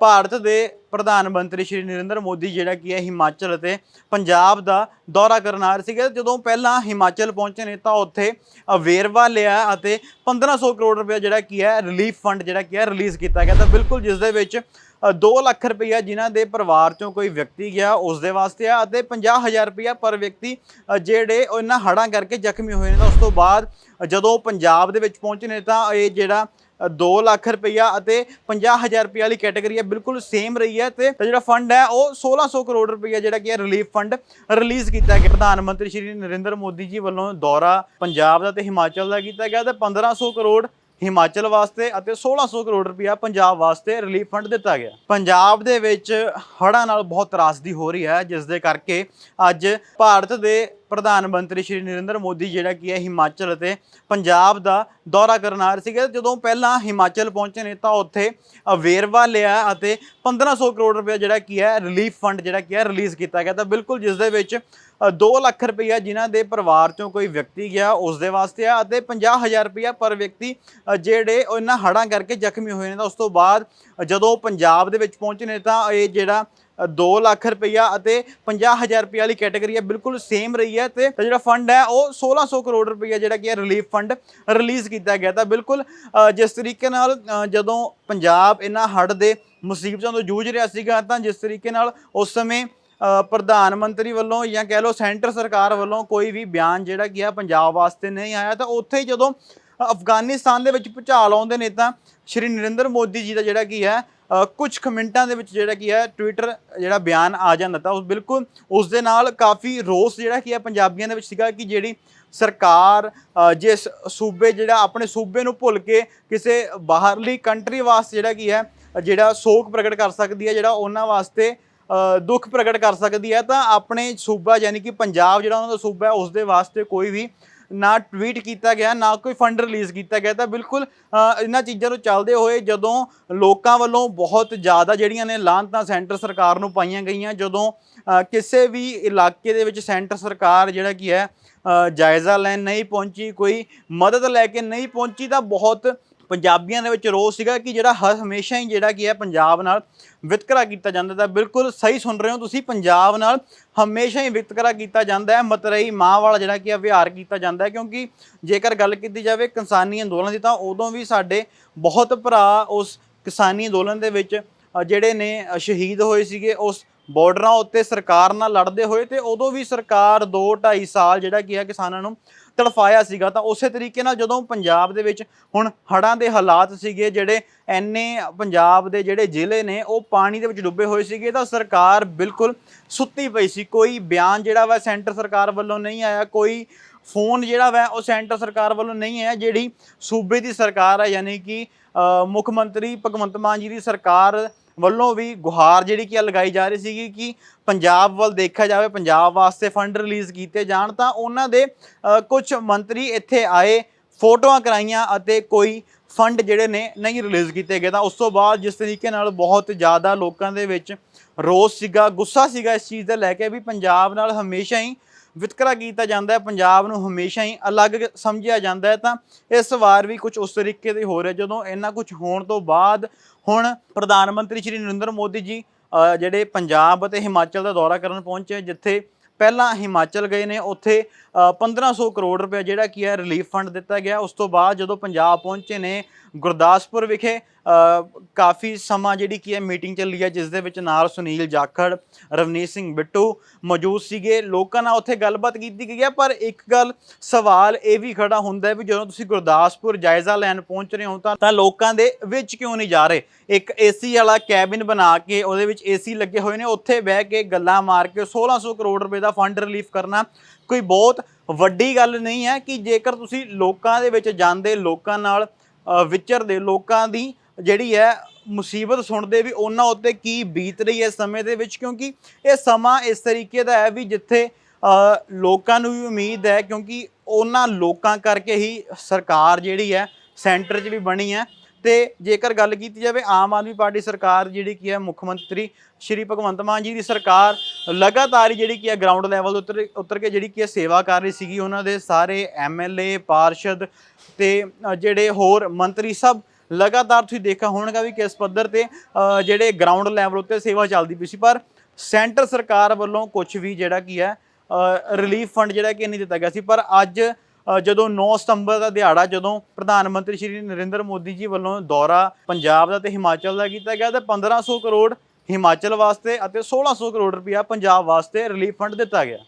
ਭਾਰਤ ਦੇ ਪ੍ਰਧਾਨ ਮੰਤਰੀ ਸ਼੍ਰੀ ਨਰਿੰਦਰ ਮੋਦੀ ਜਿਹੜਾ ਕੀ ਹੈ ਹਿਮਾਚਲ ਅਤੇ ਪੰਜਾਬ ਦਾ ਦੌਰਾ ਕਰਨ ਆ ਰਹੇ ਸੀਗੇ। ਜਦੋਂ ਪਹਿਲਾਂ ਹਿਮਾਚਲ ਪਹੁੰਚੇ ਨੇ ਤਾਂ ਉੱਥੇ ਵੇਰਵਾ ਲਿਆ ਅਤੇ 1500 ਕਰੋੜ ਰੁਪਏ ਜਿਹੜਾ ਕੀ ਹੈ ਰਿਲੀਫ ਫੰਡ ਜਿਹੜਾ ਕੀ ਹੈ ਰਿਲੀਜ਼ ਕੀਤਾ ਗਿਆ। ਤਾਂ ਬਿਲਕੁਲ ਜਿਸ ਦੇ ਵਿੱਚ 2 ਲੱਖ ਰੁਪਈਆ ਜਿਨ੍ਹਾਂ ਦੇ ਪਰਿਵਾਰ ਚੋਂ ਕੋਈ ਵਿਅਕਤੀ ਗਿਆ ਉਸ ਦੇ ਵਾਸਤੇ ਆ ਅਤੇ 50000 ਰੁਪਈਆ ਪਰ ਵਿਅਕਤੀ ਜਿਹੜੇ ਉਹਨਾਂ ਹੜਾਂ ਕਰਕੇ ਜ਼ਖਮੀ ਹੋਏ ਨੇ। ਤਾਂ ਉਸ ਤੋਂ ਬਾਅਦ ਅ, ਜਦੋਂ ਪੰਜਾਬ ਦੇ ਵਿੱਚ ਪਹੁੰਚੇ ਨੇ ਤਾਂ ਇਹ ਜਿਹੜਾ 2 ਲੱਖ ਰੁਪਈਆ ਅਤੇ 50000 ਰੁਪਏ ਵਾਲੀ ਕੈਟਾਗਰੀ ਹੈ, ਬਿਲਕੁਲ ਸੇਮ ਰਹੀ ਹੈ ਤੇ ਜਿਹੜਾ ਫੰਡ ਹੈ, ਉਹ 1600 ਕਰੋੜ ਰੁਪਈਆ ਜਿਹੜਾ ਕਿ ਹੈ ਰਿਲੀਫ ਫੰਡ ਰਿਲੀਜ਼ ਕੀਤਾ ਗਿਆ। ਪ੍ਰਧਾਨ ਮੰਤਰੀ ਸ਼੍ਰੀ ਨਰਿੰਦਰ ਮੋਦੀ ਜੀ ਵੱਲੋਂ ਦੌਰਾ ਪੰਜਾਬ ਦਾ ਤੇ ਹਿਮਾਚਲ ਦਾ ਕੀਤਾ ਗਿਆ ਤੇ 1500 ਕਰੋੜ ਹਿਮਾਚਲ ਵਾਸਤੇ ਅਤੇ 1600 ਕਰੋੜ ਰੁਪਇਆ ਪੰਜਾਬ ਵਾਸਤੇ ਰਿਲੀਫ ਫੰਡ ਦਿੱਤਾ ਗਿਆ। ਪੰਜਾਬ ਦੇ ਵਿੱਚ ਹੜ੍ਹਾਂ ਨਾਲ ਬਹੁਤ ਤਰਾਸਦੀ ਹੋ ਰਹੀ ਹੈ, ਜਿਸ ਦੇ ਕਰਕੇ ਅੱਜ ਭਾਰਤ ਦੇ ਪ੍ਰਧਾਨ ਮੰਤਰੀ ਸ਼੍ਰੀ ਨਰਿੰਦਰ ਮੋਦੀ, ਜਿਹੜਾ ਕੀ ਹੈ ਹਿਮਾਚਲ ਅਤੇ ਪੰਜਾਬ ਦਾ ਦੌਰਾ ਕਰਨ ਆ ਰਹੇ ਸੀਗੇ। ਜਦੋਂ ਪਹਿਲਾਂ ਹਿਮਾਚਲ ਪਹੁੰਚੇ ਨੇ ਤਾਂ ਉੱਥੇ ਵੇਰਵਾ ਲਿਆ ਅਤੇ 1500 ਕਰੋੜ ਰੁਪਏ ਜਿਹੜਾ ਕੀ ਹੈ ਰਿਲੀਫ ਫੰਡ ਜਿਹੜਾ ਕੀ ਹੈ ਰਿਲੀਜ਼ ਕੀਤਾ ਗਿਆ। ਤਾਂ ਬਿਲਕੁਲ ਜਿਸ ਦੇ ਵਿੱਚ 2 ਲੱਖ ਰੁਪਈਆ ਜਿਨ੍ਹਾਂ ਦੇ ਪਰਿਵਾਰ ਚੋਂ ਕੋਈ ਵਿਅਕਤੀ ਗਿਆ, ਉਸ ਦੇ ਵਾਸਤੇ ਆ ਅਤੇ 50000 ਰੁਪਈਆ ਪਰ ਵਿਅਕਤੀ ਜਿਹੜੇ ਉਹਨਾਂ ਹੜਾਂ ਕਰਕੇ ਜ਼ਖਮੀ ਹੋਏ ਨੇ। ਤਾਂ ਉਸ ਤੋਂ ਬਾਅਦ ਜਦੋਂ ਪੰਜਾਬ ਦੇ ਵਿੱਚ ਪਹੁੰਚੇ ਨੇ ਤਾਂ ਇਹ ਜਿਹੜਾ 2 ਲੱਖ ਰੁਪਈਆ ਅਤੇ 50000 ਰੁਪਏ ਵਾਲੀ ਕੈਟਾਗਰੀ ਹੈ, ਬਿਲਕੁਲ ਸੇਮ ਰਹੀ ਹੈ ਤੇ ਜਿਹੜਾ ਫੰਡ ਹੈ, ਉਹ 1600 ਕਰੋੜ ਰੁਪਈਆ ਜਿਹੜਾ ਕਿ ਹੈ ਰਿਲੀਫ ਫੰਡ ਰਿਲੀਜ਼ ਕੀਤਾ ਗਿਆ ਤਾਂ ਬਿਲਕੁਲ ਜਿਸ ਤਰੀਕੇ ਨਾਲ ਜਦੋਂ ਪੰਜਾਬ ਇਹਨਾਂ ਹੜ੍ਹ ਦੇ ਮੁਸੀਬਤਾਂ ਤੋਂ ਜੂਝ ਰਿਹਾ ਸੀਗਾ ਤਾਂ ਜਿਸ ਤਰੀਕੇ ਨਾਲ ਉਸ ਸਮੇਂ ਪ੍ਰਧਾਨ ਮੰਤਰੀ ਵੱਲੋਂ ਜਾਂ ਕਹਿ ਲਓ ਸੈਂਟਰ ਸਰਕਾਰ ਵੱਲੋਂ ਕੋਈ ਵੀ ਬਿਆਨ ਜਿਹੜਾ ਕੀ ਹੈ, ਪੰਜਾਬ ਵਾਸਤੇ ਨਹੀਂ ਆਇਆ ਤਾਂ ਉੱਥੇ ਹੀ ਜਦੋਂ ਅਫਗਾਨਿਸਤਾਨ ਦੇ ਵਿੱਚ ਭੁਚਾਲ ਆਉਂਦੇ ਨੇ ਤਾਂ ਸ਼੍ਰੀ ਨਰਿੰਦਰ ਮੋਦੀ ਜੀ ਦਾ ਜਿਹੜਾ ਕੀ ਹੈ ਕੁਝ ਕਮੈਂਟਾਂ ਦੇ ਵਿੱਚ ਜਿਹੜਾ ਕੀ ਹੈ ਟਵਿੱਟਰ ਜਿਹੜਾ ਬਿਆਨ ਆ ਜਾਂਦਾ ਤਾਂ ਉਸ ਬਿਲਕੁਲ ਉਸ ਦੇ ਨਾਲ ਕਾਫੀ ਰੋਸ ਜਿਹੜਾ ਕੀ ਹੈ ਪੰਜਾਬੀਆਂ ਦੇ ਵਿੱਚ ਸੀਗਾ ਕਿ ਜਿਹੜੀ ਸਰਕਾਰ ਜਿਸ ਸੂਬੇ ਜਿਹੜਾ ਆਪਣੇ ਸੂਬੇ ਨੂੰ ਭੁੱਲ ਕੇ ਕਿਸੇ ਬਾਹਰਲੀ ਕੰਟਰੀ ਵਾਸਤੇ ਜਿਹੜਾ ਕੀ ਹੈ, ਜਿਹੜਾ ਸੋਗ ਪ੍ਰਗਟ ਕਰ ਸਕਦੀ ਹੈ, ਜਿਹੜਾ ਉਹਨਾਂ ਵਾਸਤੇ ਦੁੱਖ ਪ੍ਰਗਟ ਕਰ ਸਕਦੀ ਹੈ, ਤਾਂ ਆਪਣੇ ਸੂਬਾ ਯਾਨੀ ਕਿ ਪੰਜਾਬ ਜਿਹੜਾ ਉਹਨਾਂ ਦਾ ਸੂਬਾ ਹੈ, ਉਸ ਦੇ ਵਾਸਤੇ ਕੋਈ ਵੀ ਨਾ ਟਵੀਟ ਕੀਤਾ ਗਿਆ, ਨਾ ਕੋਈ ਫੰਡ ਰਿਲੀਜ਼ ਕੀਤਾ ਗਿਆ। ਤਾਂ ਬਿਲਕੁਲ ਇਹਨਾਂ ਚੀਜ਼ਾਂ ਨੂੰ ਚੱਲਦੇ ਹੋਏ ਜਦੋਂ ਲੋਕਾਂ ਵੱਲੋਂ ਬਹੁਤ ਜ਼ਿਆਦਾ ਜਿਹੜੀਆਂ ਨੇ ਲਾਂਤਾਂ ਸੈਂਟਰ ਸਰਕਾਰ ਨੂੰ ਪਾਈਆਂ ਗਈਆਂ, ਜਦੋਂ ਕਿਸੇ ਵੀ ਇਲਾਕੇ ਦੇ ਵਿੱਚ ਸੈਂਟਰ ਸਰਕਾਰ ਜਿਹੜਾ ਕੀ ਹੈ ਜਾਇਜ਼ਾ ਲੈਣ ਨਹੀਂ ਪਹੁੰਚੀ, ਕੋਈ ਮਦਦ ਲੈ ਕੇ ਨਹੀਂ ਪਹੁੰਚੀ, ਤਾਂ ਬਹੁਤ ਪੰਜਾਬੀਆਂ ਦੇ ਵਿੱਚ ਰੋਸ ਸੀਗਾ ਕਿ ਜਿਹੜਾ ਹਰ ਹਮੇਸ਼ਾ ਹੀ ਜਿਹੜਾ ਕੀ ਹੈ ਪੰਜਾਬ ਨਾਲ ਵਿਤਕਰਾ ਕੀਤਾ ਜਾਂਦਾ ਤਾਂ ਬਿਲਕੁਲ ਸਹੀ ਸੁਣ ਰਹੇ ਹੋ ਤੁਸੀਂ, ਪੰਜਾਬ ਨਾਲ ਹਮੇਸ਼ਾ ਹੀ ਵਿਤਕਰਾ ਕੀਤਾ ਜਾਂਦਾ ਹੈ। ਮਤਰਈ ਮਾਂ ਵਾਲਾ ਜਿਹੜਾ ਕੀ ਹੈ ਵਿਹਾਰ ਕੀਤਾ ਜਾਂਦਾ ਹੈ। ਕਿਉਂਕਿ ਜੇਕਰ ਗੱਲ ਕੀਤੀ ਜਾਵੇ ਕਿਸਾਨੀ ਅੰਦੋਲਨ ਦੀ ਤਾਂ ਉਦੋਂ ਵੀ ਸਾਡੇ ਬਹੁਤ ਭਰਾ ਉਸ ਕਿਸਾਨੀ ਅੰਦੋਲਨ ਦੇ ਵਿੱਚ ਜਿਹੜੇ ਨੇ ਸ਼ਹੀਦ ਹੋਏ ਸੀਗੇ ਉਸ ਬਾਰਡਰਾਂ ਉੱਤੇ ਸਰਕਾਰ ਨਾਲ ਲੜਦੇ ਹੋਏ ਤੇ ਉਦੋਂ ਵੀ ਸਰਕਾਰ 2 2.5 ਸਾਲ ਜਿਹੜਾ ਕੀ ਹੈ ਕਿਸਾਨਾਂ ਨੂੰ ਤੜਫਾਇਆ ਸੀਗਾ, ਤਾਂ ਉਸੇ ਤਰੀਕੇ ਨਾਲ ਜਦੋਂ ਪੰਜਾਬ ਦੇ ਵਿੱਚ ਹੁਣ ਹੜ੍ਹਾਂ ਦੇ ਹਾਲਾਤ ਸੀਗੇ, ਜਿਹੜੇ ਐਨੇ ਪੰਜਾਬ ਦੇ ਜਿਹੜੇ ਜ਼ਿਲ੍ਹੇ ਨੇ, ਉਹ ਪਾਣੀ ਦੇ ਵਿੱਚ ਡੁੱਬੇ ਹੋਏ ਸੀਗੇ, ਤਾਂ ਸਰਕਾਰ ਬਿਲਕੁਲ ਸੁੱਤੀ ਪਈ ਸੀ। ਕੋਈ ਬਿਆਨ ਜਿਹੜਾ ਵਾ ਸੈਂਟਰ ਸਰਕਾਰ ਵੱਲੋਂ ਨਹੀਂ ਆਇਆ, ਕੋਈ ਫੋਨ ਜਿਹੜਾ ਵਾ ਉਹ ਸੈਂਟਰ ਸਰਕਾਰ ਵੱਲੋਂ ਨਹੀਂ ਆਇਆ, ਜਿਹੜੀ ਸੂਬੇ ਦੀ ਸਰਕਾਰ ਹੈ ਯਾਨੀ ਕਿ ਮੁੱਖ ਮੰਤਰੀ ਭਗਵੰਤ ਮਾਨ ਜੀ ਦੀ ਸਰਕਾਰ ਵੱਲੋਂ ਵੀ ਗੁਹਾਰ ਜਿਹੜੀ ਕਿ ਆ ਲਗਾਈ ਜਾ ਰਹੀ ਸੀਗੀ ਕਿ ਪੰਜਾਬ ਵੱਲ ਦੇਖਿਆ ਜਾਵੇ, ਪੰਜਾਬ ਵਾਸਤੇ ਫੰਡ ਰਿਲੀਜ਼ ਕੀਤੇ ਜਾਣ ਤਾਂ ਉਹਨਾਂ ਦੇ ਕੁਝ ਮੰਤਰੀ ਇੱਥੇ ਆਏ, ਫੋਟੋਆਂ ਕਰਾਈਆਂ ਅਤੇ ਕੋਈ ਫੰਡ ਜਿਹੜੇ ਨੇ ਨਹੀਂ ਰਿਲੀਜ਼ ਕੀਤੇ ਗਏ ਤਾਂ ਉਸ ਤੋਂ ਬਾਅਦ ਜਿਸ ਤਰੀਕੇ ਨਾਲ ਬਹੁਤ ਜ਼ਿਆਦਾ ਲੋਕਾਂ ਦੇ ਵਿੱਚ ਰੋਸ ਸੀਗਾ, ਗੁੱਸਾ ਸੀਗਾ ਇਸ ਚੀਜ਼ ਦਾ ਲੈ ਕੇ ਵੀ ਪੰਜਾਬ ਨਾਲ ਹਮੇਸ਼ਾ ਹੀ ਵਿਤਕਰਾ ਕੀਤਾ ਜਾਂਦਾ ਹੈ, ਪੰਜਾਬ ਨੂੰ ਹਮੇਸ਼ਾ ਹੀ ਅਲੱਗ ਸਮਝਿਆ ਜਾਂਦਾ ਹੈ, ਤਾਂ ਇਸ ਵਾਰ ਵੀ ਕੁਝ ਉਸ ਤਰੀਕੇ ਦੇ ਹੋ ਰਿਹਾ, ਜਦੋਂ ਇੰਨਾ ਕੁਝ ਹੋਣ ਤੋਂ ਬਾਅਦ ਹੁਣ ਪ੍ਰਧਾਨ ਮੰਤਰੀ ਸ਼੍ਰੀ ਨਰਿੰਦਰ ਮੋਦੀ ਜੀ ਜਿਹੜੇ ਪੰਜਾਬ ਅਤੇ ਹਿਮਾਚਲ ਦਾ ਦੌਰਾ ਕਰਨ ਪਹੁੰਚੇ, ਜਿੱਥੇ ਪਹਿਲਾਂ ਹਿਮਾਚਲ ਗਏ ਨੇ ਉੱਥੇ ਅ, 1500 ਕਰੋੜ ਰੁਪਏ ਜਿਹੜਾ ਕੀ ਹੈ ਰਿਲੀਫ ਫੰਡ ਦਿੱਤਾ ਗਿਆ। ਉਸ ਤੋਂ ਬਾਅਦ ਜਦੋਂ ਪੰਜਾਬ ਪਹੁੰਚੇ ਨੇ ਗੁਰਦਾਸਪੁਰ ਵਿਖੇ ਕਾਫੀ ਸਮਾਂ ਜਿਹੜੀ ਕੀ ਹੈ ਮੀਟਿੰਗ ਚੱਲੀ ਹੈ ਜਿਸ ਦੇ ਵਿੱਚ ਨਾਲ ਸੁਨੀਲ ਜਾਖੜ ਰਵਨੀਤ ਸਿੰਘ ਬਿੱਟੂ ਮੌਜੂਦ ਸੀਗੇ। ਲੋਕਾਂ ਨਾਲ ਉੱਥੇ ਗੱਲਬਾਤ ਕੀਤੀ ਗਈ ਹੈ ਪਰ ਇੱਕ ਗੱਲ ਸਵਾਲ ਇਹ ਵੀ ਖੜਾ ਹੁੰਦਾ ਹੈ ਵੀ ਜਦੋਂ ਤੁਸੀਂ ਗੁਰਦਾਸਪੁਰ ਜਾਇਜ਼ਾ ਲੈਣ ਪਹੁੰਚ ਰਹੇ ਹੋ ਤਾਂ ਤਾਂ ਲੋਕਾਂ ਦੇ ਵਿੱਚ ਕਿਉਂ ਨਹੀਂ ਜਾ ਰਹੇ? ਇੱਕ ਏਸੀ ਵਾਲਾ ਕੈਬਿਨ ਬਣਾ ਕੇ ਉਹਦੇ ਵਿੱਚ ਏਸੀ ਲੱਗੇ ਹੋਏ ਨੇ ਉੱਥੇ ਬਹਿ ਕੇ ਗੱਲਾਂ ਮਾਰ ਕੇ 1600 ਕਰੋੜ ਰੁਪਏ ਦਾ ਫੰਡ ਰਿਲੀਫ ਕਰਨਾ ਕੋਈ ਬਹੁਤ ਵੱਡੀ ਗੱਲ ਨਹੀਂ ਹੈ ਕਿ ਜੇਕਰ ਤੁਸੀਂ ਲੋਕਾਂ ਦੇ ਵਿੱਚ ਜਾਂਦੇ, ਲੋਕਾਂ ਨਾਲ ਵਿਚਰਦੇ, ਲੋਕਾਂ ਦੀ ਜਿਹੜੀ ਹੈ ਮੁਸੀਬਤ ਸੁਣਦੇ ਵੀ ਉਹਨਾਂ ਉੱਤੇ ਕੀ ਬੀਤ ਰਹੀ ਹੈ ਇਸ ਸਮੇਂ ਦੇ ਵਿੱਚ, ਕਿਉਂਕਿ ਇਹ ਸਮਾਂ ਇਸ ਤਰੀਕੇ ਦਾ ਹੈ ਵੀ ਜਿੱਥੇ ਲੋਕਾਂ ਨੂੰ ਵੀ ਉਮੀਦ ਹੈ ਕਿਉਂਕਿ ਉਹਨਾਂ ਲੋਕਾਂ ਕਰਕੇ ਹੀ ਸਰਕਾਰ ਜਿਹੜੀ ਹੈ ਸੈਂਟਰ 'ਚ ਵੀ ਬਣੀ ਹੈ। ਤੇ ਜੇਕਰ ਗੱਲ ਕੀਤੀ ਜਾਵੇ, ਆਮ ਆਦਮੀ ਪਾਰਟੀ ਸਰਕਾਰ ਜਿਹੜੀ ਕੀ ਹੈ, ਮੁੱਖ ਮੰਤਰੀ ਸ਼੍ਰੀ ਭਗਵੰਤ ਮਾਨ ਜੀ ਦੀ ਸਰਕਾਰ ਲਗਾਤਾਰ ਹੀ ਜਿਹੜੀ ਕੀ ਹੈ ਗਰਾਊਂਡ ਲੈਵਲ ਦੇ ਉੱਤਰ ਉੱਤਰ ਕੇ ਜਿਹੜੀ ਕੀ ਹੈ, ਸੇਵਾ ਕਰ ਰਹੀ ਸੀਗੀ। ਉਹਨਾਂ ਦੇ ਸਾਰੇ ਐਮਐਲਏ ਪਾਰਸ਼ਦ ਤੇ ਜਿਹੜੇ ਹੋਰ ਮੰਤਰੀ ਸਭ ਲਗਾਤਾਰ ਤੁਸੀਂ ਦੇਖਿਆ ਹੋਣਗਾ ਵੀ ਕਿਸ ਪੱਧਰ ਤੇ ਜਿਹੜੇ ਗਰਾਊਂਡ ਲੈਵਲ ਉੱਤੇ ਸੇਵਾ ਚੱਲਦੀ ਪਈ ਸੀ। ਪਰ ਸੈਂਟਰ ਸਰਕਾਰ ਵੱਲੋਂ ਕੁਝ ਵੀ ਜਿਹੜਾ ਕੀ ਹੈ ਰਿਲੀਫ ਫੰਡ ਜਿਹੜਾ ਕਿ ਨਹੀਂ ਦਿੱਤਾ ਗਿਆ ਸੀ। ਪਰ ਅੱਜ ਜਦੋਂ 9 ਸਤੰਬਰ ਦਾ ਦਿਹਾੜਾ, ਜਦੋਂ ਪ੍ਰਧਾਨ ਮੰਤਰੀ ਸ਼੍ਰੀ ਨਰਿੰਦਰ ਮੋਦੀ ਜੀ ਵੱਲੋਂ ਦੌਰਾ ਪੰਜਾਬ ਦਾ ਤੇ ਹਿਮਾਚਲ ਦਾ ਕੀਤਾ ਗਿਆ ਤੇ 1500 ਕਰੋੜ ਹਿਮਾਚਲ ਵਾਸਤੇ ਅਤੇ 1600 ਕਰੋੜ ਰੁਪਇਆ ਪੰਜਾਬ ਵਾਸਤੇ ਰਿਲੀਫ ਫੰਡ ਦਿੱਤਾ ਗਿਆ।